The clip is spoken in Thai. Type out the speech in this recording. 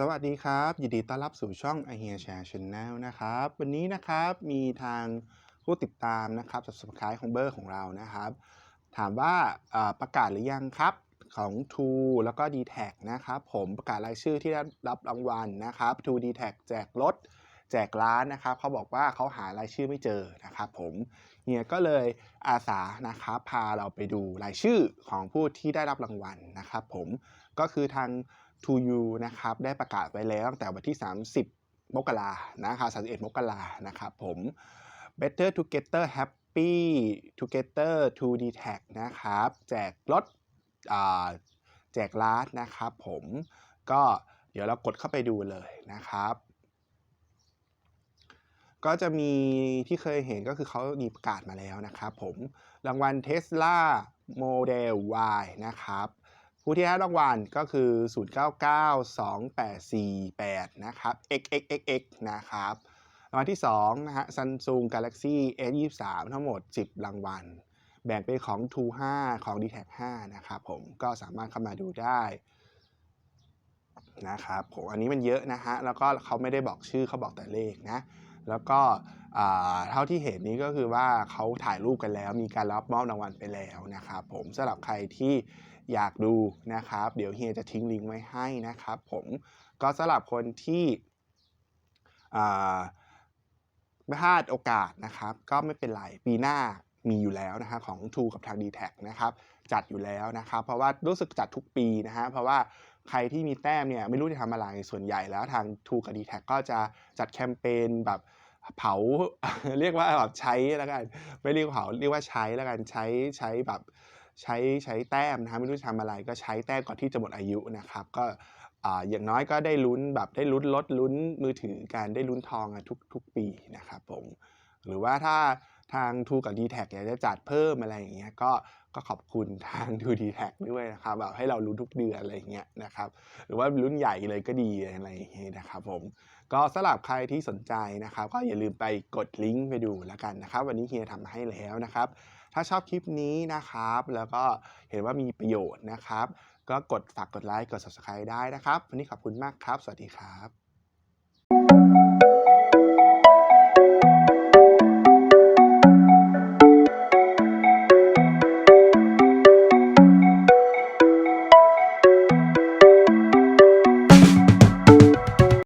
สวัสดีครับ ยินดีต้อนรับสู่ช่อง i h e a r Share Channel นะครับ วันนี้นะครับมีทางผู้ติดตามนะครับ subscribe ของเบอร์ของเรานะครับ ถามว่าประกาศหรือยังครับของ True แล้วก็ d t แทนะครับผมประกาศรายชื่อที่ได้รับรางวัลนะครับ True d t แทแจกรถ แจกร้านนะครับเขาบอกว่าเขาหารายชื่อไม่เจอนะครับผมเฮียก็เลยอาสานะครับพาเราไปดูรายชื่อของผู้ที่ได้รับรางวัลนะครับผมก็คือทาง To You นะครับได้ประกาศไว้แล้วตั้งแต่วันที่ 30 มกรานะครับ31 มกรานะครับผม Better Together Happy Together to d t a c นะครับแจกรถแจกร้านนะครับผมก็เดี๋ยวเรากดเข้าไปดูเลยนะครับ ก็จะมีที่เคยเห็นก็คือเขามีประกาศมาแล้วนะครับผมรางวัล Tesla Model Y นะครับ ผู้ที่ได้รางวัลก็คือ 0992848 นะครับ xxxx นะครับ รางวัลที่ 2 นะฮะ Samsung Galaxy S23 ทั้งหมด 10 รางวัล แบ่งเป็นของ True 5ของ d t แท5นะครับผมก็สามารถเข้ามาดูได้นะครับผมอันนี้มันเยอะนะฮะ แล้วก็เขาไม่ได้บอกชื่อเขาบอกแต่เลขนะ แล้วก็เท่าที่เห็นนี้ก็คือว่าเขาถ่ายรูปกันแล้ว มีการรับมอบรางวัลไปแล้วนะครับผมสำหรับใครที่อยากดูนะครับ เดี๋ยวเฮียจะทิ้งลิงก์ไว้ให้นะครับผมก็สำหรับคนที่ไม่พลาดโอกาสนะครับ ก็ไม่เป็นไรปีหน้า มีอยู่แล้วนะฮะของ True กับทาง d t แทนะครับจัดอยู่แล้วนะครับ เพราะว่ารู้สึกจัดทุกปีนะฮะเพราะว่าใครที่มีแต้มเนี่ยไม่รู้จะทำอะไรส่วนใหญ่แล้วทาง True กับ d t แทก็จะจัดแคมเปญแบบเผาเรียกว่าแบบใช้แล้วกันไม่เรียกเผาเรียกว่าใช้แล้วกันใช้ใช้แบบใช้ใช้แต้มนะฮะไม่รู้จะทำอะไรก็ใช้แต้มก่อนที่จะหมดอายุนะครับก็อ่าอย่างน้อยก็ได้ลุ้นแบบได้ลุ้นรถลุ้นมือถือการได้ลุ้นทองทุกทุกปีนะครับผม หรือว่าถ้าทาง True กับ d t แทอยากจะจัดเพิ่มอะไรอย่างเงี้ยก็ก็ขอบคุณทาง True d t แทด้วยนะครับแบบให้เราลุ้ทุกเดือนอะไรอย่างเงี้ยนะครับหรือว่ารุ่นใหญ่เลยก็ดีอะไรอย่างเงี้ยนะครับผมก็สำหรับใครที่สนใจนะครับ ก็อย่าลืมไปกดลิงก์ไปดูแล้วกันนะครับ วันนี้เฮียทำให้แล้วนะครับ ถ้าชอบคลิปนี้นะครับ แล้วก็เห็นว่ามีประโยชน์นะครับ ก็กดฝากกดไลค์กด subscribe ได้นะครับ วันนี้ขอบคุณมากครับ สวัสดีครับ